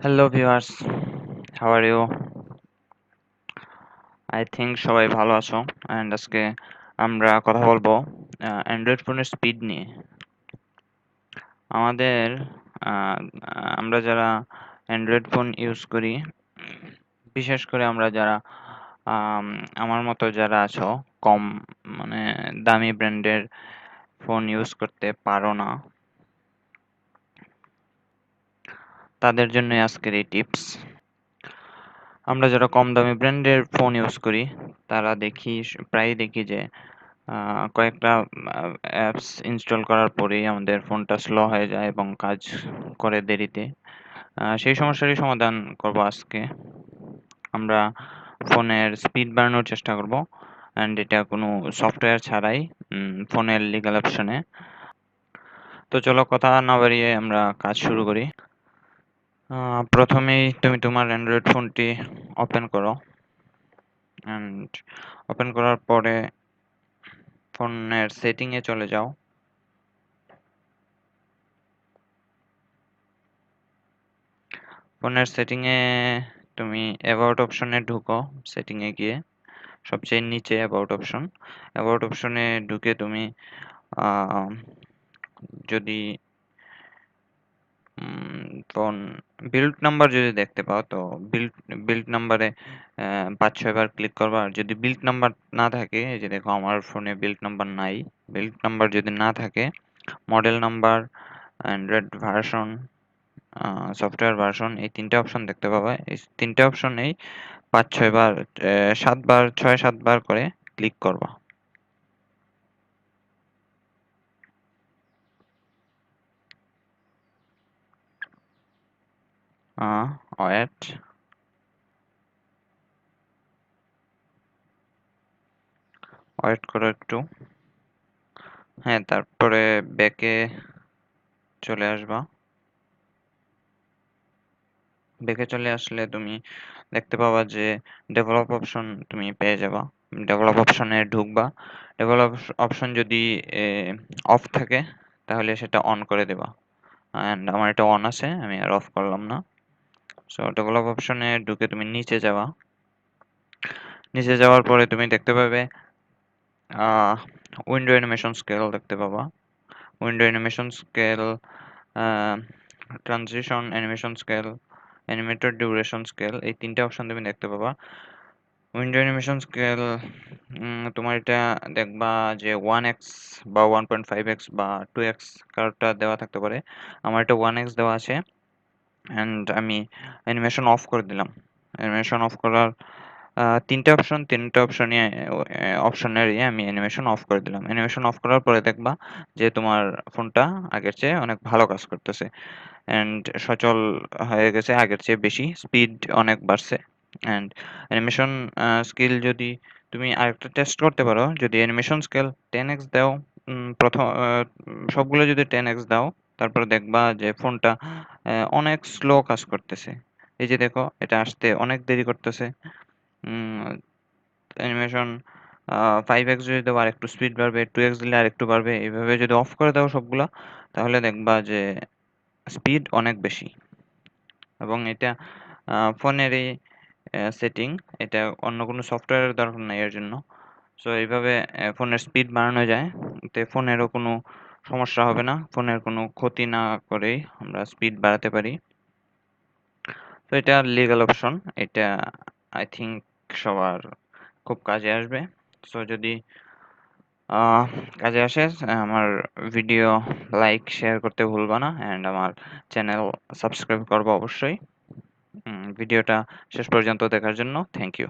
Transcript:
Hello viewers how are you I think সবাই ভালো আছো অ্যান্ড আজকে আমরা কথা বলব অ্যান্ড্রয়েড ফোনের স্পিড নিয়ে। আমাদের আমরা যারা অ্যান্ড্রয়েড ফোন ইউজ করি বিশেষ করে আমরা যারা আম, আমার মতো যারা আছো কম মানে দামি ব্র্যান্ডের ফোন ইউজ করতে পারো না। তাদের জন্য আজকের এই টিপস। আমরা যারা কম দামি ব্র্যান্ডের ফোন ইউজ করি, তারা দেখি, প্রায়ই দেখি যে কয়েকটা অ্যাপস ইনস্টল করার পরেই আমাদের ফোনটা স্লো হয়ে যায় এবং কাজ করে দেরিতে। সেই সমস্যারই সমাধান করব আজকে। আমরা ফোনের স্পিড বাড়ানোর চেষ্টা করব অ্যান্ড এটা কোনো সফটওয়্যার ছাড়াই ফোনের লিগাল অপশনে তো চলো, কথা না বাড়িয়ে আমরা কাজ শুরু করি। প্রথমেই তুমি তোমার অ্যান্ড্রয়েড ফোনটি ওপেন করো। অ্যান্ড ওপেন করার পরে ফোনের সেটিংয়ে চলে যাও। ফোনের সেটিংয়ে তুমি অ্যাবাউট অপশনে ঢুকো সেটিংয়ে গিয়ে। সবচেয়ে নিচে অ্যাবাউট অপশন অ্যাবাউট অপশনে ঢুকে তুমি যদি ফোন বিল্ড নাম্বার যদি দেখতে পাও, তো বিল্ড বিল্ড নাম্বারে পাঁচ ছয়বার ক্লিক করবা। আর যদি বিল্ড নাম্বার না থাকে, এই যে দেখো আমার ফোনে বিল্ড নাম্বার নাই। বিল্ড নাম্বার যদি না থাকে model number android version software version এই তিনটে অপশন দেখতে পাবা। এই তিনটে অপশনেই পাঁচ ছয়বার সাতবার ছয় সাতবার করে ক্লিক করবা। ওয়েট ওয়েট করো একটু। হ্যাঁ তারপরে ব্যাকে চলে আসবা। ব্যাকে চলে আসলে তুমি দেখতে পাবা যে ডেভেলপ অপশন তুমি পেয়ে যাবা। ডেভেলপ অপশনে ঢুকবা। ডেভেলপ অপশন যদি অফ থাকে, তাহলে সেটা অন করে দেবা। অ্যান্ড আমার এটা অন আছে, আমি আর অফ করলাম না। সো ডেভেলপ অপশনে ঢুকে তুমি নিচে যাওয়া নিচে যাওয়ার পরে তুমি দেখতে পাবে উইন্ডো অ্যানিমেশন স্কেল দেখতে পাবা। Window animation scale transition animation scale animated duration scale এই তিনটে অপশন তুমি দেখতে পাবা। উইন্ডো অ্যানিমেশন স্কেল তোমার এটা দেখবা যে ওয়ান এক্স বা ওয়ান পয়েন্ট ফাইভ এক্স বা টু এক্স কারোরটা দেওয়া থাকতে পারে। আমার এটা ওয়ান এক্স দেওয়া আছে। অ্যান্ড আমি অ্যানিমেশন অফ করে দিলাম। অ্যানিমেশন অফ করার তিনটে অপশন তিনটে অপশনই অপশনেরই আমি অ্যানিমেশন অফ করে দিলাম। অ্যানিমেশন অফ করার পরে দেখবা যে তোমার ফোনটা আগের চেয়ে অনেক ভালো কাজ করতেছে। অ্যান্ড সচল হয়ে গেছে, আগের চেয়ে বেশি স্পিড অনেক বাড়ছে। অ্যান্ড অ্যানিমেশন স্কিল যদি তুমি আরেকটা টেস্ট করতে পারো, যদি অ্যানিমেশন স্কেল টেন এক্স দাও প্রথম সবগুলো যদি টেন এক্স দাও তারপরে দেখবা যে ফোনটা অনেক স্লো কাজ করতেছে। এই যে দেখো, এটা আসতে অনেক দেরি করতেছে। অ্যানিমেশন ফাইভ এক্স যদি দাও আর একটু স্পিড বাড়বে টু এক্স দিলে আর একটু বাড়বে, এইভাবে যদি অফ করে দাও সবগুলো, তাহলে দেখবা যে স্পিড অনেক বেশি। এবং এটা ফোনের এই সেটিং এটা অন্য কোনো সফটওয়্যারের দরকার নাই এর জন্য। সো এইভাবে ফোনের স্পিড বাড়ানো যায়। এতে ফোনেরও কোনো সমস্যা হবে না। ফোনের কোনো ক্ষতি না করেই আমরা স্পিড বাড়াতে পারি। তো এটা লিগাল অপশন এটা আই থিঙ্ক সবার খুব কাজে আসবে। সো যদি কাজে আসে, আমার ভিডিও লাইক শেয়ার করতে ভুলবা না অ্যান্ড আমার চ্যানেল সাবস্ক্রাইব করব অবশ্যই। ভিডিওটা শেষ পর্যন্ত দেখার জন্য থ্যাংক ইউ